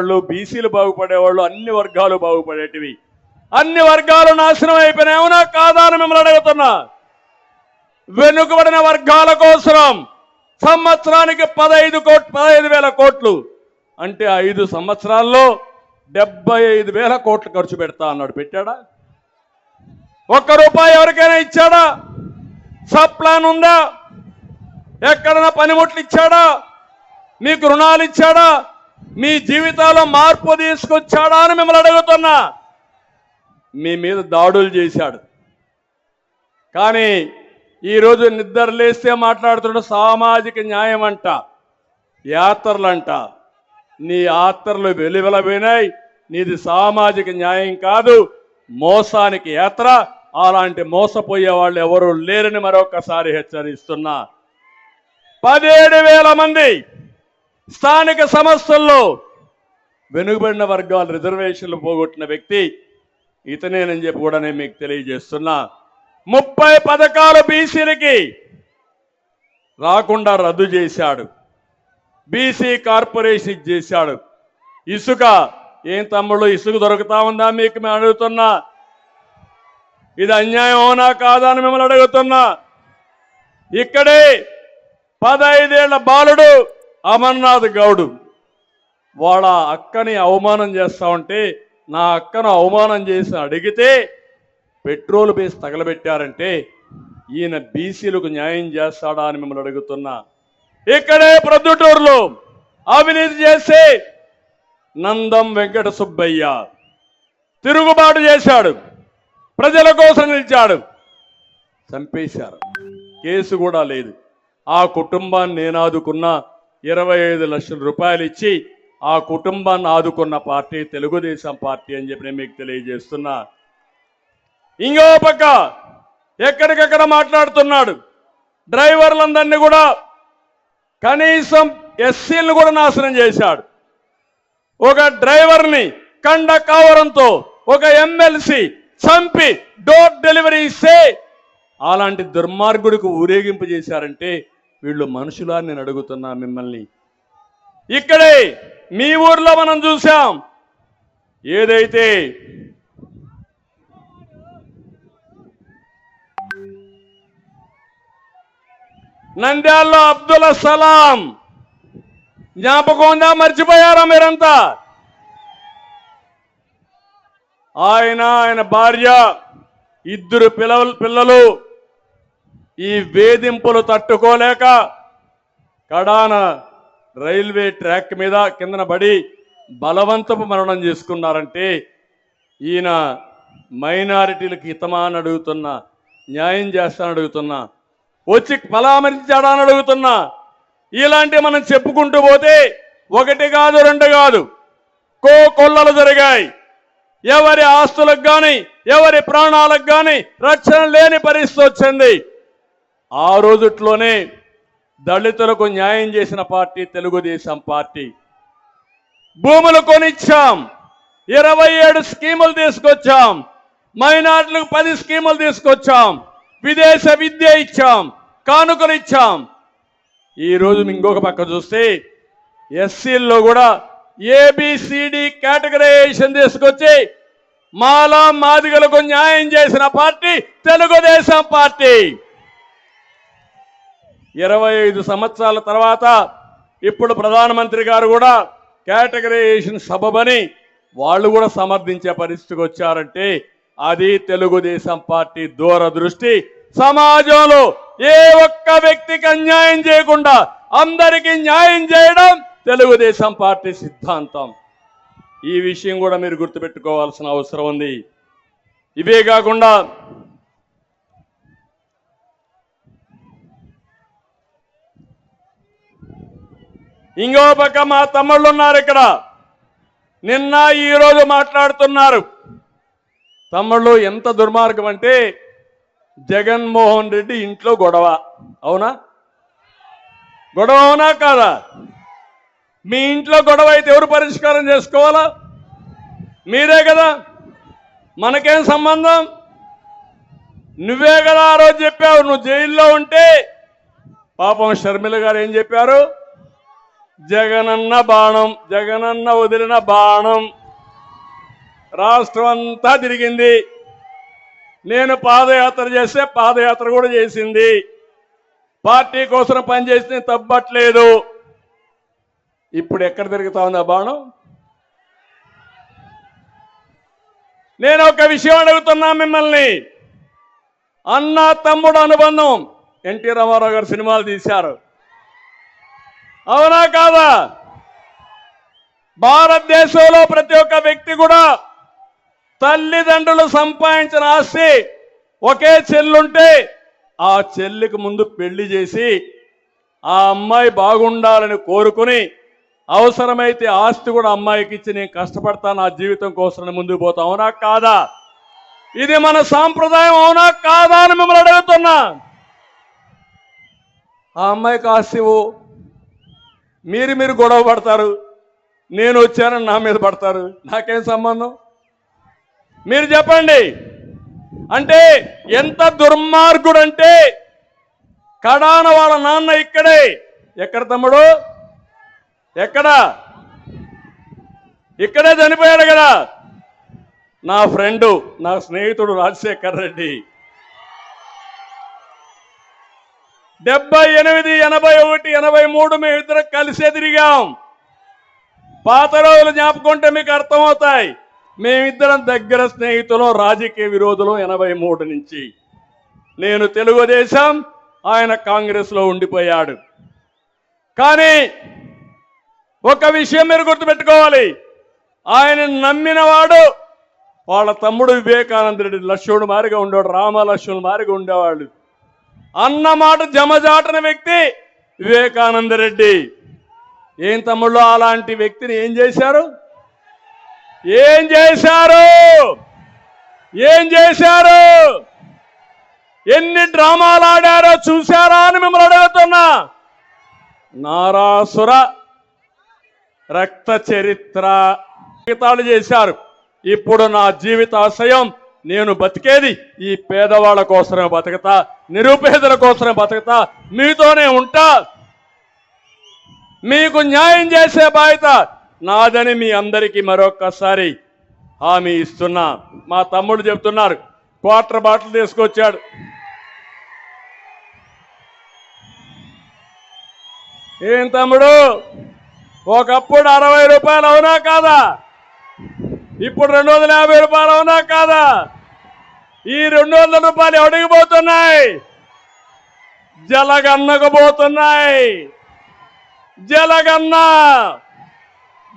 వాళ్ళు బీసీలు బాగుపడేవాళ్ళు అన్ని వర్గాలు బాగుపడేటివి. అన్ని వర్గాలు నాశనం అయిపోయినాయేమన్నా కాదా అని మిమ్మల్ని అడుగుతున్నా. వెనుకబడిన వర్గాల కోసం సంవత్సరానికి పదహైదు కోట్లు పదహైదు వేల కోట్లు. అంటే ఐదు సంవత్సరాల్లో డెబ్బై ఐదు వేల కోట్లు ఖర్చు పెడతా అన్నాడు. పెట్టాడా? ఒక్క రూపాయి ఎవరికైనా ఇచ్చాడా? సబ్ ప్లాన్ ఉందా? ఎక్కడైనా పనిముట్లు ఇచ్చాడా? మీకు రుణాలు ఇచ్చాడా? మీ జీవితాల్లో మార్పు తీసుకొచ్చాడా అని మిమ్మల్ని అడుగుతున్నా. మీ మీద దాడులు చేశాడు. కానీ ఈరోజు నిద్ర లేస్తే మాట్లాడుతున్న సామాజిక న్యాయం అంట యాత్రలంట నీ యాత్రలు వెలువెలబోయినాయి. నీది సామాజిక న్యాయం కాదు మోసానికి యాత్ర. అలాంటి మోసపోయే వాళ్ళు ఎవరు లేరని మరొకసారి హెచ్చరిస్తున్నా. పదిహేడు వేల మంది స్థానిక సంస్థల్లో వెనుకబడిన వర్గాల రిజర్వేషన్లు పోగొట్టిన వ్యక్తి ఇతనేనని చెప్పి కూడా నేను మీకు తెలియజేస్తున్నా. ముప్పై పథకాలు బీసీలకి రాకుండా రద్దు చేశాడు. బీసీ కార్పొరేషన్ చేశాడు ఇసుక ఏం తమ్ముళ్ళు ఇసుక దొరుకుతా ఉందా మీకు? మేము అడుగుతున్నా. ఇది అన్యాయం అవునా కాదా అని మిమ్మల్ని అడుగుతున్నా. ఇక్కడే పదైదేళ్ళ బాలుడు అమర్నాథ్ గౌడు. వాళ్ళ అక్కని అవమానం చేస్తా ఉంటే నా అక్కను అవమానం చేసి అడిగితే పెట్రోల్ బేస్ తగలబెట్టారంటే ఈయన బీసీలకు న్యాయం చేస్తాడా అని మిమ్మల్ని అడుగుతున్నా. ఇక్కడే ప్రొద్దుటూరులో అవినీతి చేసి నందం వెంకట సుబ్బయ్య తిరుగుబాటు చేశాడు. ప్రజల కోసం నిలిచాడు. చంపేశారు. కేసు కూడా లేదు. ఆ కుటుంబాన్ని నేను ఆదుకున్న ఇరవై ఐదు లక్షల రూపాయలు ఇచ్చి ఆ కుటుంబాన్ని ఆదుకున్న పార్టీ తెలుగుదేశం పార్టీ అని చెప్పి నేను మీకు తెలియజేస్తున్నా. ఇంకో పక్క ఎక్కడికక్కడ మాట్లాడుతున్నాడు. డ్రైవర్లందరినీ కూడా కనీసం ఎస్సీలను కూడా నాశనం చేశాడు. ఒక డ్రైవర్ని కండ కావరంతో ఒక ఎమ్మెల్సీ చంపి డోర్ డెలివరీ ఇస్తే అలాంటి దుర్మార్గుడికి ఊరేగింపు చేశారంటే వీళ్ళు మనుషులా నేను అడుగుతున్నా మిమ్మల్ని. ఇక్కడే మీ ఊర్లో మనం చూసాం. ఏదైతే నంద్యాల్లో అబ్దుల్ సలాం జ్ఞాపకం ఉందా మర్చిపోయారా మీరంతా? ఆయన ఆయన భార్య ఇద్దరు పిల్లలు పిల్లలు ఈ వేధింపులు తట్టుకోలేక కడాన రైల్వే ట్రాక్ మీద కిందన పడి బలవంతపు మరణం చేసుకున్నారంటే ఈయన మైనారిటీలకు హితమా అని అడుగుతున్నా న్యాయం చేస్తానని అడుగుతున్నా వచ్చి పరామర్శించాడా అని అడుగుతున్నా ఇలాంటి మనం చెప్పుకుంటూ పోతే ఒకటి కాదు రెండు కాదు కో కొల్లలు జరిగాయి. ఎవరి ఆస్తులకు కానీ ఎవరి ప్రాణాలకు కానీ రక్షణ లేని పరిస్థితి వచ్చింది. ఆ రోజుట్లోనే దళితులకు న్యాయం చేసిన పార్టీ తెలుగుదేశం పార్టీ. భూములు కొనిచ్చాం ఇరవై ఏడు స్కీములు తీసుకొచ్చాం మైనార్టీలకు పది స్కీములు తీసుకొచ్చాం విదేశ విద్య ఇచ్చాం కానుకలు ఇచ్చాం. ఈ రోజు ఇంకొక పక్క చూస్తే ఎస్సీల్లో కూడా ఏబిసిడి కేటగరైజేషన్ తీసుకొచ్చి మాలా మాదిగలకు న్యాయం చేసిన పార్టీ తెలుగుదేశం పార్టీ. ఇరవై ఐదు సంవత్సరాల తర్వాత ఇప్పుడు ప్రధానమంత్రి గారు కూడా కేటగరైజేషన్ సబబని వాళ్ళు కూడా సమర్థించే పరిస్థితికి వచ్చారంటే అది తెలుగుదేశం పార్టీ దూరదృష్టి. సమాజంలో ఏ ఒక్క వ్యక్తికి అన్యాయం చేయకుండా అందరికీ న్యాయం చేయడం తెలుగుదేశం పార్టీ సిద్ధాంతం. ఈ విషయం కూడా మీరు గుర్తుపెట్టుకోవాల్సిన అవసరం ఉంది. ఇవే కాకుండా ఇంకో పక్క మా తమ్ముళ్ళు ఉన్నారు ఇక్కడ. నిన్న ఈరోజు మాట్లాడుతున్నారు. తమ్ముళ్ళు ఎంత దుర్మార్గం అంటే జగన్మోహన్ రెడ్డి ఇంట్లో గొడవ. అవునా? గొడవ అవునా కాదా? మీ ఇంట్లో గొడవ అయితే ఎవరు పరిష్కారం చేసుకోవాలా? మీరే కదా. మనకేం సంబంధం? నువ్వే కదా ఆ రోజు చెప్పావు. నువ్వు జైల్లో ఉంటే పాపం షర్మిల గారు ఏం చెప్పారు? జగనన్న బాణం జగనన్న వదిలిన బాణం. రాష్ట్రం అంతా తిరిగింది. నేను పాదయాత్ర చేస్తే పాదయాత్ర కూడా చేసింది. పార్టీ కోసం పనిచేసింది తప్పట్లేదు. ఇప్పుడు ఎక్కడ తిరుగుతా ఉంది ఆ బాణం? నేను ఒక విషయం అడుగుతున్నా మిమ్మల్ని. అన్న తమ్ముడు అనుబంధం. ఎన్టీ రామారావు గారు సినిమాలు తీశారు. అవునా కాదా? భారతదేశంలో ప్రతి ఒక్క వ్యక్తి కూడా తల్లిదండ్రులు సంపాదించిన ఆస్తి ఒకే చెల్లుంటే ఆ చెల్లికి ముందు పెళ్ళి చేసి ఆ అమ్మాయి బాగుండాలని కోరుకుని అవసరమైతే ఆస్తి కూడా అమ్మాయికి ఇచ్చి నేను కష్టపడతా నా జీవితం కోసం ముందుకు పోతా. అవునా కాదా? ఇది మన సాంప్రదాయం అవునా కాదా అని మిమ్మల్ని అడుగుతున్నా. ఆ అమ్మాయికి ఆస్తి మీరు మీరు గొడవ పడతారు. నేను వచ్చానని నా మీద పడతారు. నాకేం సంబంధం? మీరు చెప్పండి. అంటే ఎంత దుర్మార్గుడు అంటే కడాన వాళ్ళ నాన్న ఇక్కడే. ఎక్కడ తమ్ముడు? ఎక్కడ? ఇక్కడే చనిపోయాడు కదా. నా ఫ్రెండు నా స్నేహితుడు రాజశేఖర్ రెడ్డి. డెబ్బై ఎనిమిది ఎనభై ఒకటి ఎనభై మూడు మేము ఇద్దరం కలిసే తిరిగాం పాత రోజులు జ్ఞాపకుంటే మీకు అర్థమవుతాయి. మేమిద్దరం దగ్గర స్నేహితులు రాజకీయ విరోధులు ఎనభై మూడు నుంచి. నేను తెలుగుదేశం ఆయన కాంగ్రెస్లో ఉండిపోయాడు. కానీ ఒక విషయం మీరు గుర్తుపెట్టుకోవాలి. ఆయన నమ్మినవాడు వాళ్ళ తమ్ముడు వివేకానంద రెడ్డి లక్ష్మణుడు మారిగా ఉండేవాడు రామ లక్ష్మణుడు మారిగా ఉండేవాడు అన్నమాట జమజాటన వ్యక్తి వివేకానంద రెడ్డి ఏం తమ్ముళ్ళు అలాంటి వ్యక్తిని ఏం చేశారు? ఏం చేశారు? ఏం చేశారు? ఎన్ని డ్రామాలు ఆడారో చూశారా అని మిమ్మల్ని అడుగుతున్నా. నారాసుర రక్త చరిత్ర జీవితాలు చేశారు. ఇప్పుడు నా జీవితాశయం నేను బతికేది ఈ పేదవాళ్ళ కోసమే బతుకుతా నిరుపేదల కోసమే బతుకుతా మీతోనే ఉంటా. మీకు న్యాయం చేసే బాధ్యత నాదని మీ అందరికీ మరొక్కసారి హామీ ఇస్తున్నా. మా తమ్ముడు చెప్తున్నారు క్వార్టర్ బాటిల్ తీసుకొచ్చాడు. ఏం తమ్ముడు? ఒకప్పుడు అరవై రూపాయలు అవునా కాదా? ఇప్పుడు రెండు వందల యాభై రూపాయలు అవునా కాదా? ఈ రెండు వందల రూపాయలు ఎవడికి పోతున్నాయి? జలగన్నకు పోతున్నాయి. జలగన్న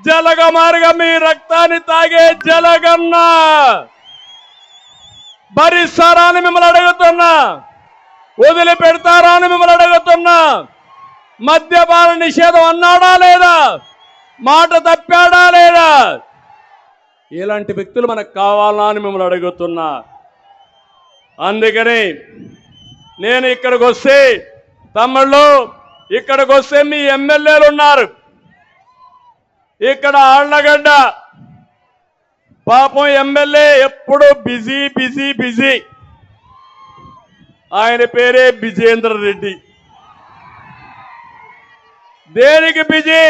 జలగమారుగా మీ రక్తాన్ని తాగే జలగన్న. భరిస్తారా మిమ్మల్ని అడుగుతున్నా వదిలిపెడతారా అని మిమ్మల్ని అడుగుతున్నా మద్యపాన నిషేధం అన్నాడా లేదా? మాట తప్పాడా లేదా? ఇలాంటి వ్యక్తులు మనకు కావాలా అని మిమ్మల్ని అడుగుతున్నా. అందుకని నేను ఇక్కడికి వస్తే తమ్ముళ్ళు ఇక్కడికి వస్తే మీ ఎమ్మెల్యేలు ఉన్నారు. ఇక్కడ ఆళ్ళగడ్డ పాపం ఎమ్మెల్యే ఎప్పుడు బిజీ బిజీ బిజీ. ఆయన పేరే విజేంద్ర రెడ్డి. దేనికి బిజీ?